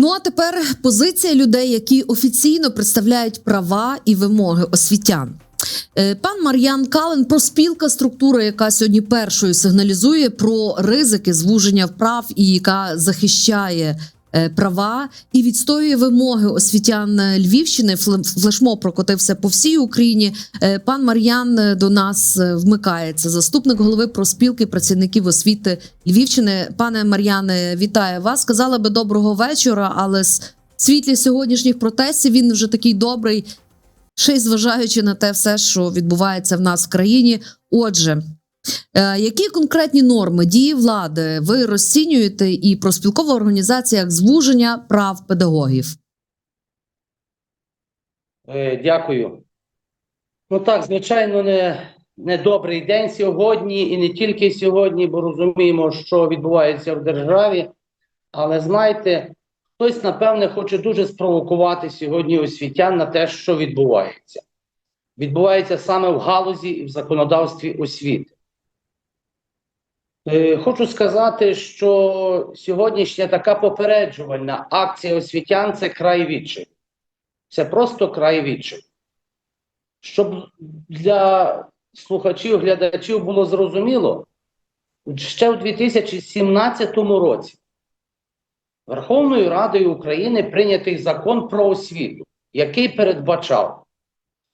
Ну а тепер позиція людей, які офіційно представляють права і вимоги освітян. Е, Пан Мар'ян Кален проспілка структура, яка сьогодні першою сигналізує про ризики звуження прав і яка захищає права і відстоює вимоги освітян Львівщини. Флем- Флешмоб прокотився по всій Україні. Е, Пан Мар'ян е, до нас е, вмикається. Заступник голови проспілки працівників освіти Львівщини. Пане Мар'яне, вітаю вас. Сказала би доброго вечора, але з світлі сьогоднішніх протестів він вже такий добрий, ще й зважаючи на те все, що відбувається в нас в країні. Отже, е, які конкретні норми дії влади ви розцінюєте і проспілкова організація як звуження прав педагогів? Е, Дякую. Ну так, звичайно, не, не добрий день сьогодні, і не тільки сьогодні, бо розуміємо, що відбувається в державі. Але знаєте, хтось, напевне, хоче дуже спровокувати сьогодні освітян на те, що відбувається. Відбувається саме в галузі і в законодавстві освіти. Е, Хочу сказати, що сьогоднішня така попереджувальна акція освітян це край відчаю. Це просто край відчаю. Щоб для слухачів, глядачів було зрозуміло, ще в 2017 році Верховною Радою України прийнятий закон про освіту, який передбачав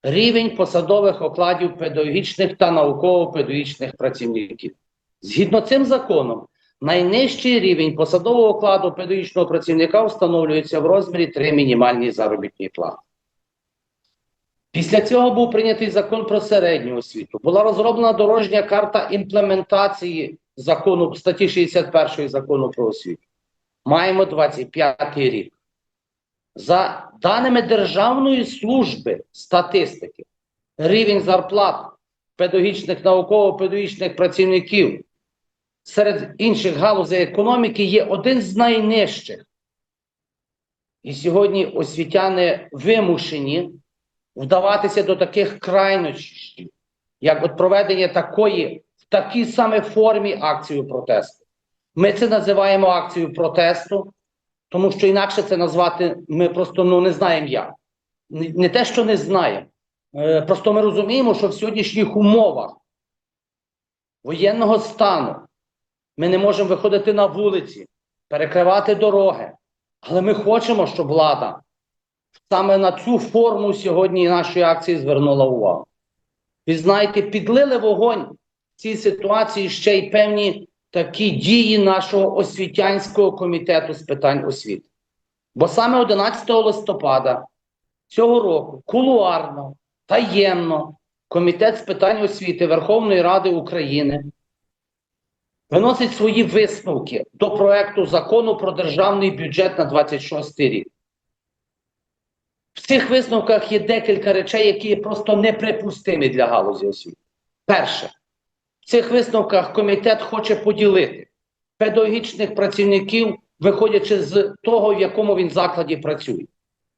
рівень посадових окладів педагогічних та науково-педагогічних працівників. Згідно цим законом, найнижчий рівень посадового окладу педагогічного працівника встановлюється в розмірі 3 мінімальні заробітні плати. Після цього був прийнятий закон про середню освіту. Була розроблена дорожня карта імплементації закону статті 61 закону про освіту. Маємо 25 рік. За даними Державної служби статистики, рівень зарплат педагогічних науково-педагогічних працівників серед інших галузей економіки є один з найнижчих. І сьогодні освітяни вимушені вдаватися до таких крайнощів, як от проведення такої в такій саме формі акцію протесту. Ми це називаємо акцією протесту, тому що інакше це назвати ми просто ну, не знаємо як. Не, не те, що не знаємо. Е, просто ми розуміємо, що в сьогоднішніх умовах воєнного стану ми не можемо виходити на вулиці, перекривати дороги. Але ми хочемо, щоб влада саме на цю форму сьогодні нашої акції звернула увагу. Ви знаєте, підлили вогонь в цій ситуації ще й певні такі дії нашого освітянського комітету з питань освіти. Бо саме 11 листопада цього року кулуарно, таємно Комітет з питань освіти Верховної Ради України виносить свої висновки до проекту закону про державний бюджет на 26 рік. В цих висновках є декілька речей, які є просто неприпустимі для галузі освіти. Перше, в цих висновках комітет хоче поділити педагогічних працівників, виходячи з того, в якому він закладі працює.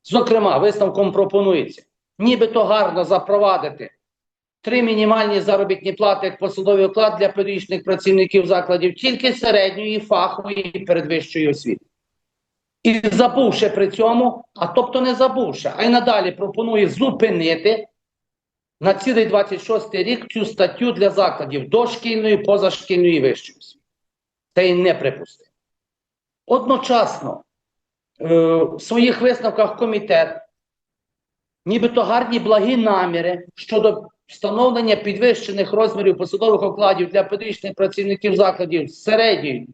Зокрема, висновком пропонується, нібито гарно запровадити три мінімальні заробітні плати як посадовий оклад для педагогічних працівників закладів тільки середньої, фахової і передвищої освіти. І забувши при цьому, а тобто не забувши, а й надалі пропонує зупинити на цілий 26 рік цю статтю для закладів дошкільної, позашкільної вищої освіти. Це і неприпустимо. Одночасно е, в своїх висновках комітет, нібито гарні благі наміри щодо встановлення підвищених розмірів посадових окладів для педагогічних працівників закладів середньої,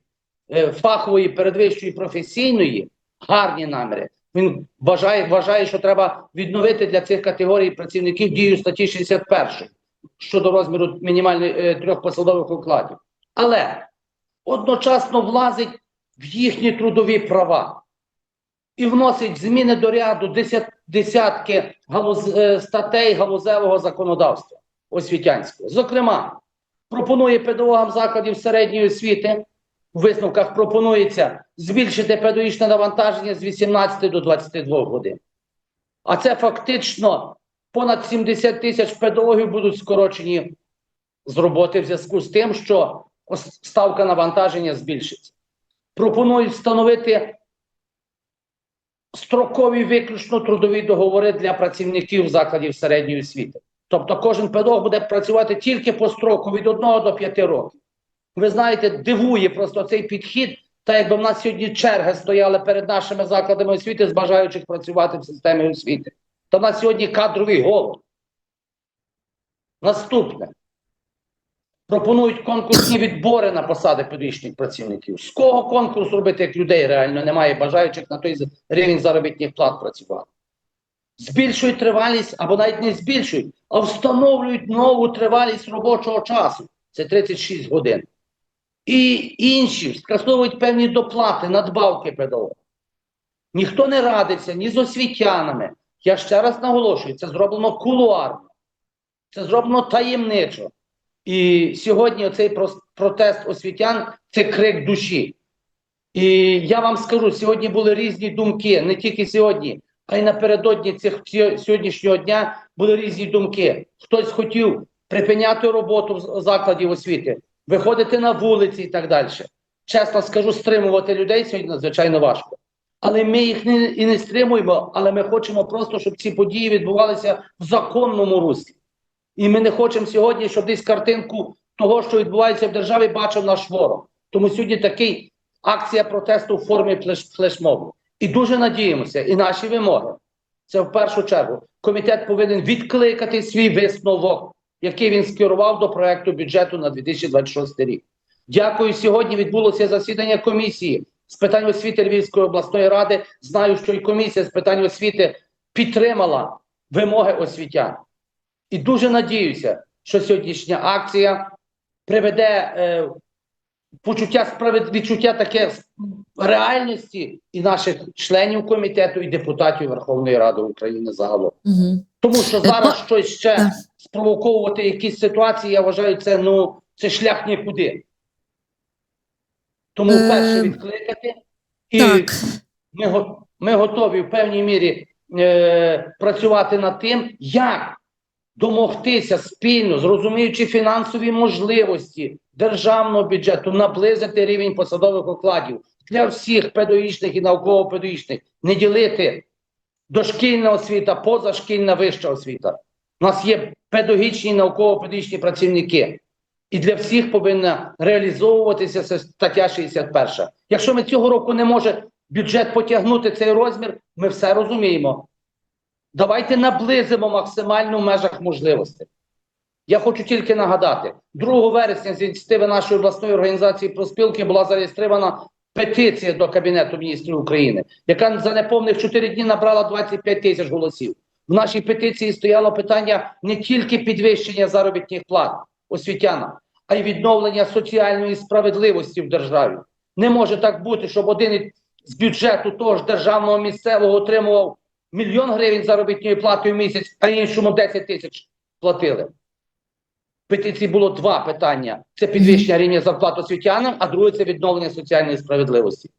е, фахової, передвищої, професійної, гарні наміри. Він вважає, вважає, що треба відновити для цих категорій працівників дію статті 61 щодо розміру мінімальних е, трьох посадових окладів. Але одночасно влазить в їхні трудові права і вносить зміни до ряду десят, десятки галуз, е, статей галузевого законодавства освітянського. Зокрема, пропонує педагогам закладів середньої освіти у висновках пропонується збільшити педагогічне навантаження з 18 до 22 годин. А це фактично понад 70 тисяч педагогів будуть скорочені з роботи в зв'язку з тим, що ставка навантаження збільшиться. Пропонують встановити строкові виключно трудові договори для працівників закладів середньої освіти. Тобто кожен педагог буде працювати тільки по строку від 1 до 5 років. Ви знаєте, дивує просто цей підхід, та якби в нас сьогодні черги стояли перед нашими закладами освіти з бажаючих працювати в системі освіти. То в нас сьогодні кадровий голод. Наступне. Пропонують конкурсні відбори на посади педагогічних працівників. З кого конкурс робити, як людей реально немає бажаючих на той рівень заробітних плат працювати? Збільшують тривалість або навіть не збільшують, а встановлюють нову тривалість робочого часу. Це 36 годин. І інші скасовують певні доплати, надбавки педагогам. Ніхто не радиться ні з освітянами. Я ще раз наголошую, це зроблено кулуарно, це зроблено таємничо. І сьогодні прос- протест освітян це крик душі. І я вам скажу, сьогодні були різні думки, не тільки сьогодні, а й напередодні цих сьогоднішнього дня були різні думки. Хтось хотів припиняти роботу в з- закладів освіти, виходити на вулиці і так далі. Чесно скажу, стримувати людей сьогодні надзвичайно важко. Але ми їх не, і не стримуємо, але ми хочемо просто, щоб ці події відбувалися в законному руслі. І ми не хочемо сьогодні, щоб десь картинку того, що відбувається в державі, бачив наш ворог. Тому сьогодні такий акція протесту в формі флеш- флешмобу. І дуже надіємося, і наші вимоги. Це в першу чергу. Комітет повинен відкликати свій висновок, який він скерував до проекту бюджету на 2026 рік. Дякую. Сьогодні відбулося засідання комісії з питань освіти Львівської обласної ради. Знаю, що і комісія з питань освіти підтримала вимоги освітян. І дуже надіюся, що сьогоднішня акція приведе е, почуття справед... відчуття таке реальності і наших членів комітету, і депутатів Верховної Ради України загалом. Угу. Тому що Е, зараз щось ще спровоковувати якісь ситуації, я вважаю, це ну це шлях нікуди. Тому Е, перше відкликати і Так. ми, го- ми готові в певній мірі е, працювати над тим, як домогтися спільно, зрозуміючи фінансові можливості державного бюджету, наблизити рівень посадових окладів для всіх педагогічних і науково-педагогічних, не ділити дошкільна освіта, позашкільна вища освіта. У нас є педагогічні науково-педагогічні працівники. І для всіх повинна реалізовуватися стаття 61. Якщо ми цього року не може бюджет потягнути цей розмір, ми все розуміємо. Давайте наблизимо максимально в межах можливостей. Я хочу тільки нагадати: 2 вересня з ініціативи нашої обласної організації проспілки була зареєстрована петиція до Кабінету міністрів України, яка за неповних 4 дні набрала 25 тисяч голосів. В нашій петиції стояло питання не тільки підвищення заробітних плат освітянам, а й відновлення соціальної справедливості в державі. Не може так бути, щоб один з бюджету того ж державного місцевого отримував мільйон гривень заробітної плати в місяць, а іншому 10 тисяч платили. В петиції було два питання: це підвищення рівня зарплат освітянам, а друге це відновлення соціальної справедливості.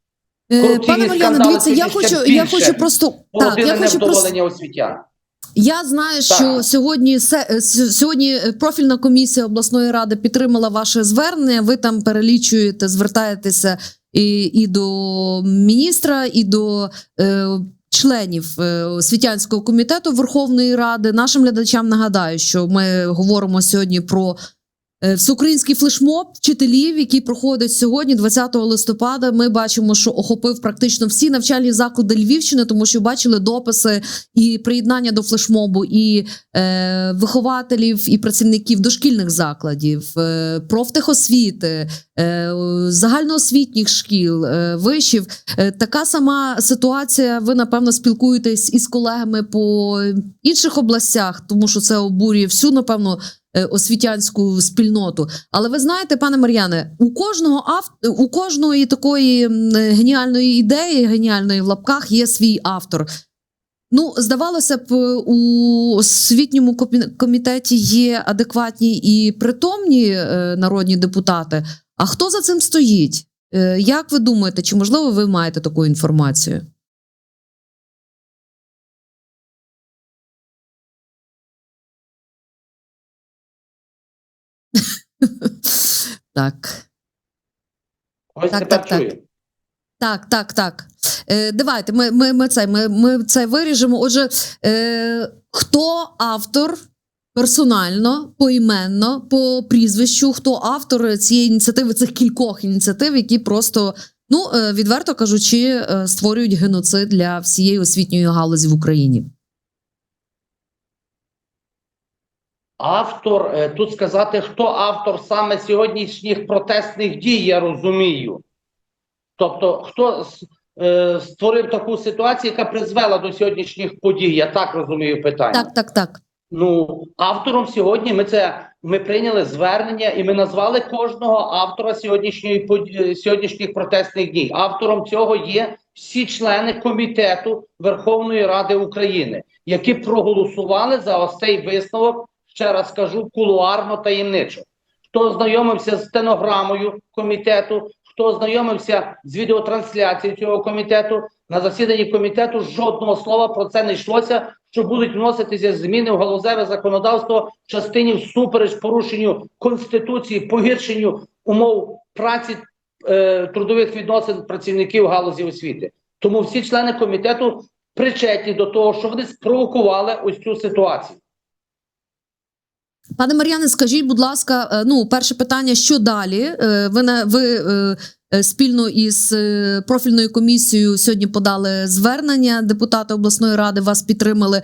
Е, Пане Мар'яне, дивіться, я хочу, я хочу просто так, я хочу просто освітян. Я знаю, що сьогодні е, сьогодні е, профільна комісія обласної ради підтримала ваше звернення. Ви там перелічуєте, звертаєтеся і, і до міністра, і до е, членів світянського комітету Верховної Ради. Нашим глядачам нагадаю, що ми говоримо сьогодні про. Е, Всеукраїнський флешмоб вчителів, який проходить сьогодні, 20 листопада. Ми бачимо, що охопив практично всі навчальні заклади Львівщини, тому що бачили дописи і приєднання до флешмобу, і е, вихователів, і працівників дошкільних закладів, е, профтехосвіти, е, загальноосвітніх шкіл, е, вишів. Е, така сама ситуація. Ви напевно спілкуєтесь із колегами по інших областях, тому що це обурює всю, напевно. Е, Освітянську спільноту, але ви знаєте, пане Мар'яне, у кожного ав... у кожної такої геніальної ідеї, геніальної в лапках, є свій автор. Ну, здавалося б, у освітньому комітеті є адекватні і притомні е, народні депутати. А хто за цим стоїть? Е, як ви думаєте, чи можливо ви маєте таку інформацію? Так. Ось Так, тепер так, так. чую. Так, так, так. Е, давайте ми, ми, ми, це, ми, ми це виріжемо. Отже, е, хто автор персонально, поіменно, по прізвищу, хто автор цієї ініціативи, цих кількох ініціатив, які просто, ну е, відверто кажучи, е, створюють геноцид для всієї освітньої галузі в Україні? Автор, е, тут сказати, хто автор саме сьогоднішніх протестних дій, я розумію. Тобто, хто е, створив таку ситуацію, яка призвела до сьогоднішніх подій, я так розумію питання. Так, так, так. Ну, автором сьогодні ми це ми прийняли звернення і ми назвали кожного автора сьогоднішньої е, сьогоднішніх протестних дій. Автором цього є всі члени комітету Верховної Ради України, які проголосували за ось цей висновок. Ще раз скажу кулуарно таємничо. Хто ознайомився з стенограмою комітету, хто ознайомився з відеотрансляцією цього комітету, на засіданні комітету жодного слова про це не йшлося, що будуть вноситися зміни в галузеве законодавство в частині всупереч порушенню конституції, погіршенню умов праці е, трудових відносин працівників галузі освіти. Тому всі члени комітету причетні до того, що вони спровокували ось цю ситуацію. Пане Мар'яне, скажіть, будь ласка, е, ну, перше питання: що далі? Е, Ви на ви е, спільно із профільною комісією сьогодні подали звернення. Депутати обласної ради вас підтримали.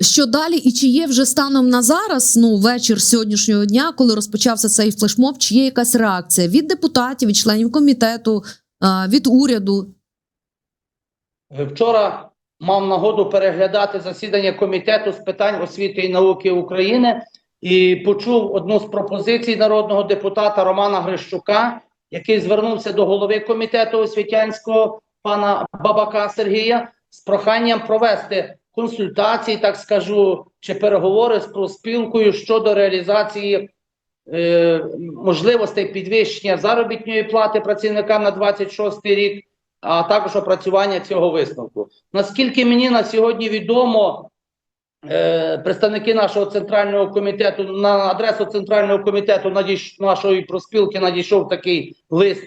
Що далі? І чи є вже станом на зараз, ну вечір сьогоднішнього дня, коли розпочався цей флешмоб, чи є якась реакція від депутатів, від членів комітету, від уряду? Вчора мав нагоду переглядати засідання комітету з питань освіти і науки України і почув одну з пропозицій народного депутата Романа Грищука, який звернувся до голови комітету освітянського пана Бабака Сергія з проханням провести консультації, так скажу, чи переговори з профспілкою щодо реалізації е, можливостей підвищення заробітної плати працівникам на 26 рік а також опрацювання цього висновку. Наскільки мені на сьогодні відомо, представники нашого центрального комітету на адресу центрального комітету надійш, нашої проспілки надійшов такий лист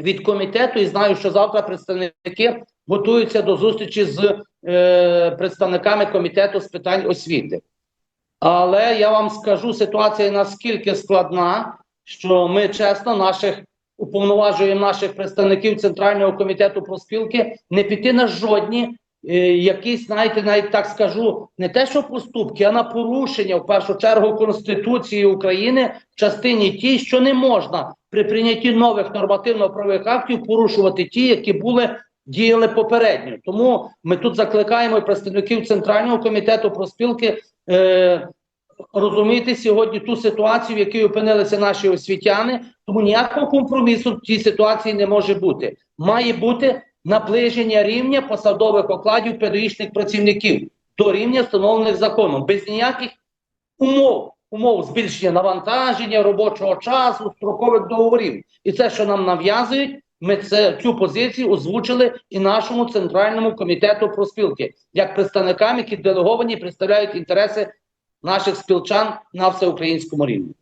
від комітету, і знаю, що завтра представники готуються до зустрічі з е, представниками комітету з питань освіти. Але я вам скажу, ситуація наскільки складна, що ми чесно наших уповноважуємо наших представників Центрального комітету профспілки не піти на жодні е, якісь, знаєте, навіть так скажу, не те, що поступки, а на порушення в першу чергу Конституції України в частині тій, що не можна при прийнятті нових нормативно-правових актів порушувати ті, які були діяли попередньо. Тому ми тут закликаємо представників Центрального комітету профспілки е, розуміти сьогодні ту ситуацію, в якій опинилися наші освітяни. Тому ніякого компромісу в цій ситуації не може бути. Має бути наближення рівня посадових окладів педагогічних працівників до рівня, встановлених законом, без ніяких умов, умов збільшення навантаження, робочого часу, строкових договорів. І це, що нам нав'язують, ми це цю позицію озвучили і нашому центральному комітету проспілки, як представникам, які делеговані представляють інтереси наших спілчан на всеукраїнському рівні.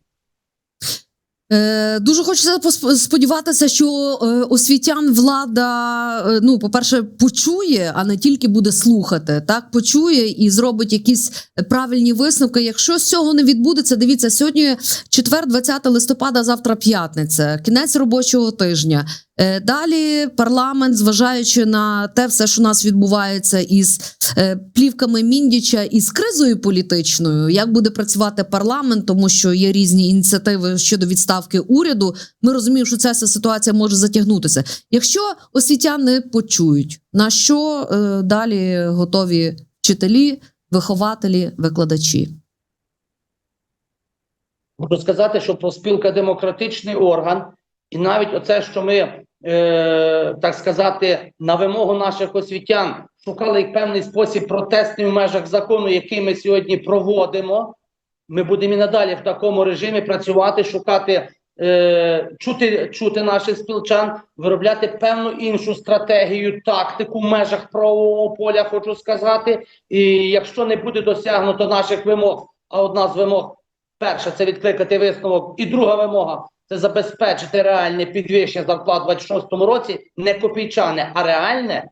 Е, дуже хочеться сподіватися, що е, освітян влада, е, ну, по-перше, почує, а не тільки буде слухати. Так, почує і зробить якісь правильні висновки. Якщо з цього не відбудеться, дивіться, сьогодні четвер, 20 листопада, завтра п'ятниця, кінець робочого тижня. Е, Далі парламент, зважаючи на те, все, що у нас відбувається із е, плівками Міндіча і з кризою політичною, як буде працювати парламент, тому що є різні ініціативи щодо відставки уряду. Ми розуміємо, що ця ситуація може затягнутися. Якщо освітяни почують, на що е, далі готові вчителі, вихователі, викладачі. Можу сказати, що профспілка демократичний орган, і навіть оце, що ми, е, так сказати, на вимогу наших освітян шукали певний спосіб протестний в межах закону, який ми сьогодні проводимо. Ми будемо і надалі в такому режимі працювати, шукати, е, чути, чути наших спілчан, виробляти певну іншу стратегію, тактику в межах правового поля, хочу сказати. І якщо не буде досягнуто наших вимог, а одна з вимог Перша це відкликати висновок, і друга вимога це забезпечити реальне підвищення зарплат у 26-му році, не копійчане, а реальне.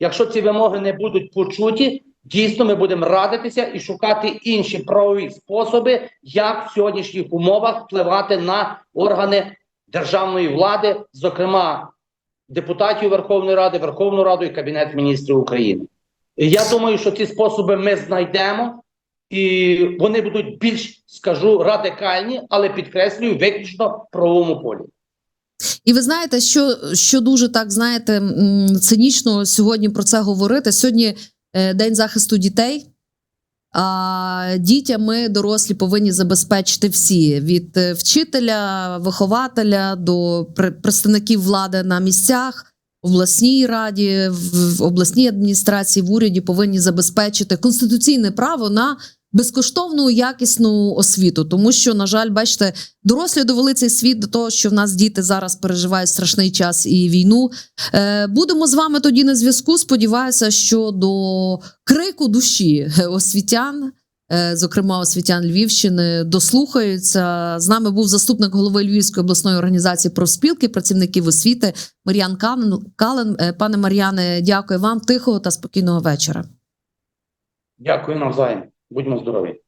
Якщо ці вимоги не будуть почуті, дійсно ми будемо радитися і шукати інші правові способи, як в сьогоднішніх умовах впливати на органи державної влади, зокрема депутатів Верховної Ради, Верховну Раду і Кабінет міністрів України. Я думаю, що ці способи ми знайдемо, і вони будуть більш, скажу, радикальні, але підкреслюю, виключно в правовому полі. І ви знаєте, що, що дуже так знаєте цинічно сьогодні про це говорити. Сьогодні е, день захисту дітей. А дітям ми дорослі повинні забезпечити всі: від е, вчителя, вихователя до пр- представників влади на місцях, обласній раді, в обласній адміністрації, в уряді повинні забезпечити конституційне право на безкоштовну якісну освіту. Тому що, на жаль, бачите, дорослі довели цей світ до того, що в нас діти зараз переживають страшний час і війну. Е, будемо з вами тоді на зв'язку. Сподіваюся, що до крику душі освітян. Е, Зокрема, освітян Львівщини дослухаються. З нами був заступник голови Львівської обласної організації профспілки працівників освіти Мар'ян Кален. Е, Пане Мар'яне, дякую вам. Тихого та спокійного вечора. Дякую навзаєм. Будьмо здорові.